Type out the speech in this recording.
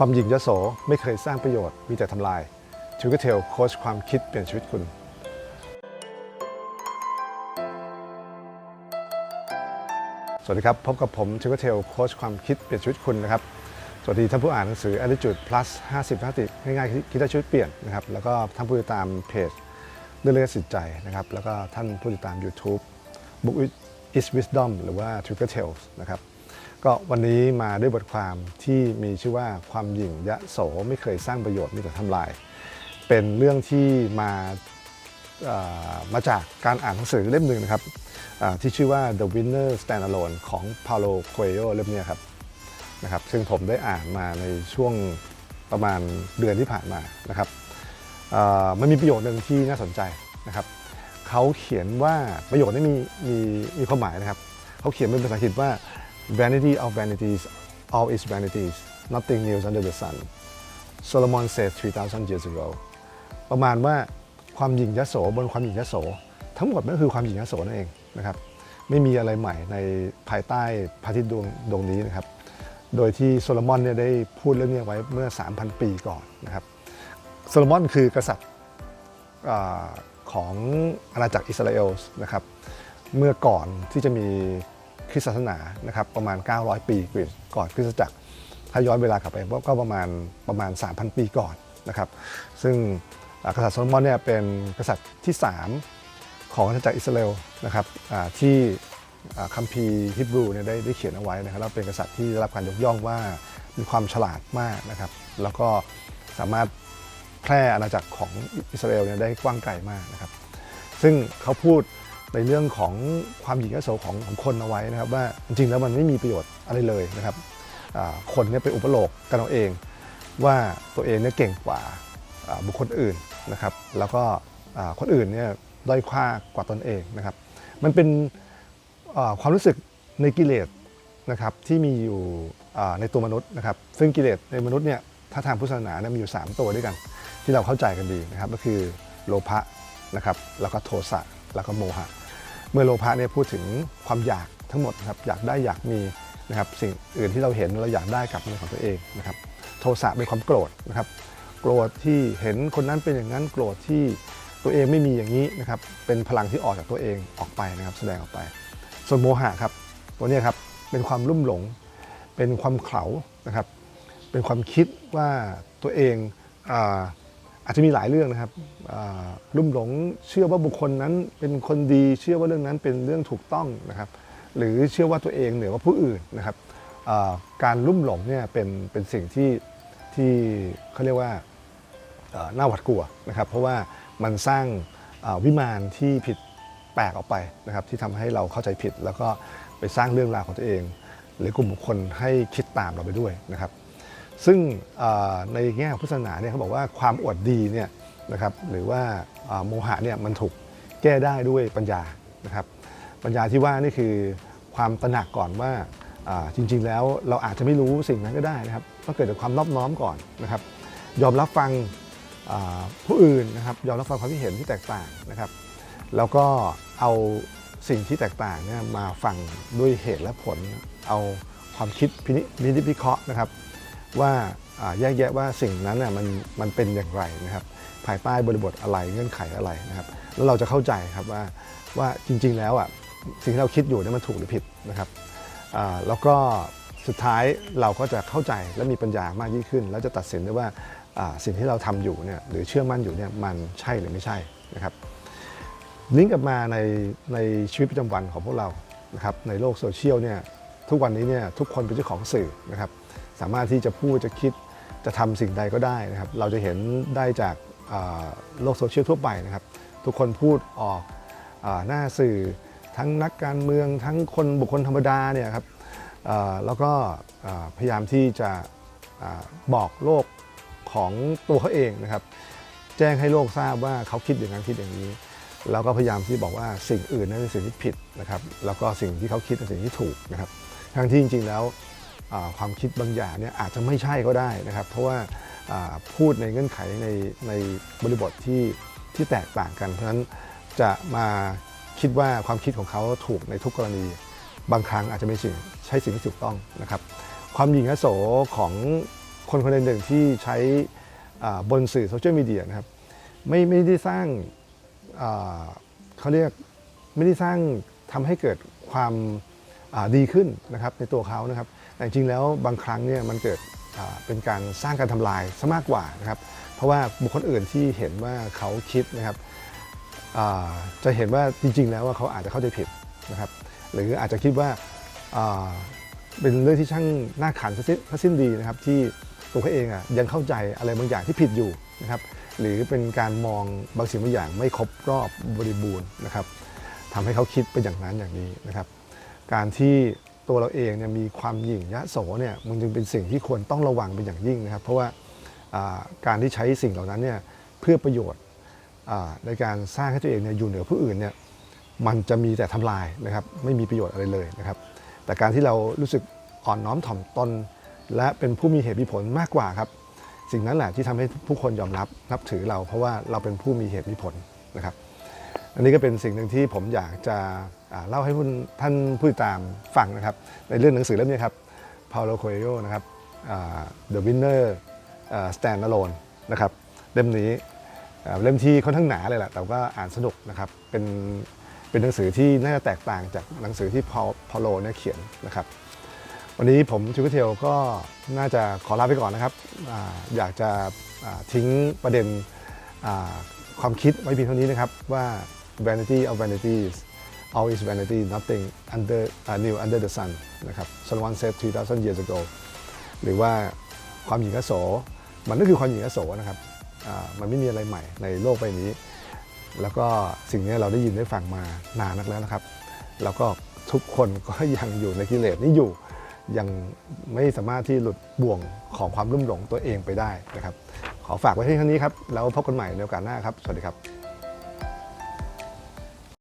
ความหยิ่งยโสไม่เคยสร้างประโยชน์มีแต่ทำลายชูกเทลโค้ชความคิดเปลี่ยนชีวิตคุณสวัสดีครับพบกับผมชูกเทลโค้ชความคิดเปลี่ยนชีวิตคุณนะครับสวัสดีท่านผู้อ่านหนังสือ Attitude Plus 50 50ง่ายๆคิดได้ชีวิตเปลี่ยนนะครับแล้วก็ท่านผู้ติดตามเพจเรื่องเรื่องสิทธิ์ใจนะครับแล้วก็ท่านผู้ติดตาม YouTube Book is Wisdom หรือว่า Trigger Tales นะครับ ก็วันนี้มาด้วยบทความที่มีชื่อว่าความหยิ่งยะโสไม่เคยสร้างประโยชน์มีแต่ทำลาย เป็นเรื่องที่มามาจากการอ่านหนังสือเล่มหนึ่งนะครับที่ชื่อว่า The Winner Stand Alone ของ Paulo Coelho เล่มนี้ครับนะครับ ซึ่งผมได้อ่านมาในช่วงประมาณเดือนที่ผ่านมานะครับมันมีประโยชน์หนึ่งที่น่าสนใจนะครับเขาเขียนว่าประโยชน์นี้มีมีมีความหมายนะครับเขาเขียนเป็นภาษาอังกฤษว่า vanity of vanities all is vanities nothing new under the sun Solomon said 3,000 years ago ประมาณว่าความหยิ่งยโสบนความหยิ่งยโส ทั้งหมดมันคือความหยิ่งยโสนั่นเองนะครับ ไม่มีอะไรใหม่ในภายใต้พระอาทิตย์ดวงดวงนี้นะครับ โดยที่โซโลมอนเนี่ยได้พูดเรื่องนี้ไว้เมื่อ 3,000 ปีก่อนนะครับ โซโลมอนคือกษัตริย์ของอาณาจักรอิสราเอลนะครับ เมื่อก่อนที่จะมี ริสตศาสนานะครับประมาณ 900 ปีก่อนคริสตจักร ถ้าย้อนเวลากลับไปก็ประมาณประมาณ 3,000 ปีก่อนนะครับซึ่งอากษัตริย์โซโลมอนเนี่ยเป็นกษัตริย์ที่ 3 ของอาณาจักรอิสราเอลนะครับที่คัมภีร์ฮิบรูเนี่ยได้ได้เขียนเอาไว้นะครับแล้วเป็นกษัตริย์ที่ได้รับการยกย่องว่ามีความฉลาดมากนะครับ แล้วก็สามารถแพร่อาณาจักรของอิสราเอลเนี่ยได้กว้างไกลมากนะครับ ซึ่งเขาพูด ในเรื่องของความหยิ่งยโสของของคนเอาไว้นะครับ ว่าจริงๆแล้วมันไม่มีประโยชน์อะไรเลยนะครับคนเนี่ยไปอุปโลกกันเอาเอง ว่าตัวเองเนี่ยเก่งกว่าบุคคลอื่นนะครับ แล้วก็คนอื่นเนี่ยด้อยค่ากว่าตนเองนะครับ มันเป็นความรู้สึกในกิเลสนะครับที่มีอยู่ในตัวมนุษย์นะครับ ซึ่งกิเลสในมนุษย์เนี่ยถ้าทางพุทธศาสนาเนี่ยมีอยู่ 3 ตัวด้วยกัน ที่เราเข้าใจกันดีนะครับ ก็คือโลภะนะครับ แล้วก็โทสะแล้วก็โมหะ เมื่อโลภะเนี่ยพูดถึงความอยากทั้งหมดครับอยากได้อยากมีนะครับสิ่งอื่นที่เราเห็นเราอยากได้กลับเป็นของตัวเองนะครับโทสะเป็นความโกรธนะครับโกรธที่เห็นคนนั้นเป็นอย่างนั้นโกรธที่ตัวเองไม่มีอย่างนี้นะครับเป็นพลังที่ออกจากตัวเองออกไปนะครับแสดงออกไป ส่วนโมหะครับตัวเนี้ยครับเป็นความลุ่มหลง เป็นความเขลานะครับเป็นความคิดว่าตัวเองอา อาจจะมีหลายเรื่องนะครับลุ่มหลงเชื่อว่าบุคคลนั้นเป็นคนดีเชื่อว่าเรื่องนั้นเป็นเรื่องถูกต้องนะครับ หรือเชื่อว่าตัวเองเหนือกว่าผู้อื่นนะครับการลุ่มหลงเนี่ยเป็นเป็นสิ่งที่ที่เขาเรียกว่าน่าหวาดกลัวนะครับ เพราะว่ามันสร้างวิมานที่ผิดแปลกออกไปนะครับ ที่ทำให้เราเข้าใจผิด แล้วก็ไปสร้างเรื่องราวของตัวเอง หรือกลุ่มบุคคลให้คิดตามเราไปด้วยนะครับ ซึ่งในแง่ของพุทธศาสนาเนี่ยเขาบอกว่าความอวดดีเนี่ยนะครับหรือว่าโมหะเนี่ยมันถูกแก้ได้ด้วยปัญญานะครับปัญญาที่ว่านี่คือความตระหนักก่อนว่าจริง ๆ แล้วเราอาจจะไม่รู้สิ่งนั้นก็ได้นะครับต้องเกิดจากความนอบน้อมก่อนนะครับ ยอมรับฟังผู้อื่นนะครับยอมรับฟังความคิดเห็นที่แตกต่างนะครับ แล้วก็เอาสิ่งที่แตกต่างเนี่ยมาฟังด้วยเหตุและผล เอาความคิดพินิจนิจพิเคราะห์นะครับ ว่าแยกแยะว่าสิ่งนั้นน่ะมันมันเป็นอย่างไรนะครับ ภายใต้บริบทอะไรเงื่อนไขอะไรนะครับ แล้วเราจะเข้าใจครับว่าว่าจริง ๆ แล้วอะสิ่งที่เราคิดอยู่นี่มันถูกหรือผิดนะครับแล้วก็สุดท้ายเราก็จะเข้าใจและมีปัญญามากยิ่งขึ้น แล้วจะตัดสินได้ว่าสิ่งที่เราทำอยู่เนี่ยหรือเชื่อมั่นอยู่เนี่ยมันใช่หรือไม่ใช่นะครับลิงก์กลับมาในในชีวิตประจำวันของพวกเรานะครับในโลกโซเชียลเนี่ย ทุกวันนี้เนี่ยทุกคนเป็นเจ้าของสื่อนะครับสามารถที่จะพูดจะคิดจะทำสิ่งใดก็ได้นะครับ เราจะเห็นได้จากโลกโซเชียลทั่วไปนะครับ ทุกคนพูดออกอหน้าสื่อทั้งนักการเมืองทั้งคนบุคคลธรรมดาเนี่ยครับแล้วก็พยายามที่จะอบอกโลกของตัวเขาเองนะครับ แจ้งให้โลกทราบว่าเขาคิดอย่างนั้นคิดอย่างนี้ แล้วก็พยายามที่บอกว่าสิ่งอื่นนั้นเป็นสิ่งที่ผิดนะครับ แล้วก็สิ่งที่เขาคิดเป็นสิ่งที่ถูกนะครับ ทั้งที่จริง ๆ แล้วความคิดบางอย่างเนี่ยอาจจะไม่ใช่ก็ได้นะครับ เพราะว่าพูดในเงื่อนไขในในบริบทที่ที่แตกต่างกัน เพราะฉะนั้นจะมาคิดว่าความคิดของเขาถูกในทุกกรณี บางครั้งอาจจะไม่สิ่งใช่สิ่งที่ถูกต้องนะครับ ความหยิ่งยโสของคนคนหนึ่งที่ใช้บนสื่อโซเชียลมีเดียนะครับไม่ไม่ได้สร้างเขาเรียกไม่ได้สร้างทำให้เกิดความ ดีขึ้นนะครับในตัวเขานะครับแต่จริงแล้วบางครั้งเนี่ยมันเกิดเป็นการสร้างการทำลายซะมากกว่านะครับเพราะว่าบุคคลอื่นที่เห็นว่าเขาคิดนะครับจะเห็นว่าจริง ๆ แล้วว่าเขาอาจจะเข้าใจผิดนะครับหรืออาจจะคิดว่าเป็นเรื่องที่ช่างน่าขันซะสิ้นซะสิ้นดีนะครับที่ตัวเขาเองอะยังเข้าใจอะไรบางอย่างที่ผิดอยู่นะครับหรือเป็นการมองบางสิ่งบางอย่างไม่ครบรอบบริบูรณ์นะครับทำให้เขาคิดไปอย่างนั้นอย่างนี้นะครับ การที่ตัวเราเองเนี่ยมีความหยิ่งยะโสเนี่ยมันจึงเป็นสิ่งที่ควรต้องระวังเป็นอย่างยิ่งนะครับ เพราะว่าการที่ใช้สิ่งเหล่านั้นเนี่ยเพื่อประโยชน์ในการสร้างให้ตัวเองเนี่ยอยู่เหนือผู้อื่นเนี่ยมันจะมีแต่ทำลายนะครับไม่มีประโยชน์อะไรเลยนะครับ แต่การที่เรารู้สึกอ่อนน้อมถ่อมตน และเป็นผู้มีเหตุมีผลมากกว่าครับ สิ่งนั้นแหละที่ทำให้ผู้คนยอมรับนับถือเรา เพราะว่าเราเป็นผู้มีเหตุมีผลนะครับ อันนี้ก็เป็นสิ่งหนึ่งที่ผมอยากจะเล่าให้ท่านผู้ติดตามฟังนะครับ ในเรื่องหนังสือเล่มนี้ครับ Paulo Coelho นะครับ The Winner อ่า Stand Alone นะครับเล่มนี้เล่มที่ค่อนข้างหนาเลยแหละแต่ก็อ่านสนุกนะครับเป็นเป็นหนังสือที่น่าจะแตกต่างจากหนังสือที่พอพอโลเนี่ยเขียนนะครับ วันนี้ผมชูกเทลก็น่าจะขอลาไปก่อนนะครับออยากจะทิ้งประเด็นความคิดไว้เพียงเท่านี้นะครับว่า vanity of vanities all is vanity nothing under uh, new under the sun นะครับ someone said 3,000 years ago หรือว่าความหยิ่งยโสมันก็คือความหยิ่งยโสนะครับมันไม่มีอะไรใหม่ในโลกใบนี้ แล้วก็สิ่งนี้เราได้ยินได้ฟังมานานนักแล้วนะครับ แล้วก็ทุกคนก็ยังอยู่ในกิเลสนี้อยู่ ยังไม่สามารถที่หลุดบ่วงของความรุ่มหลงตัวเองไปได้นะครับ ขอฝากไว้ที่เท่านี้ครับ แล้วพบกันใหม่ในโอกาสหน้าครับ สวัสดีครับ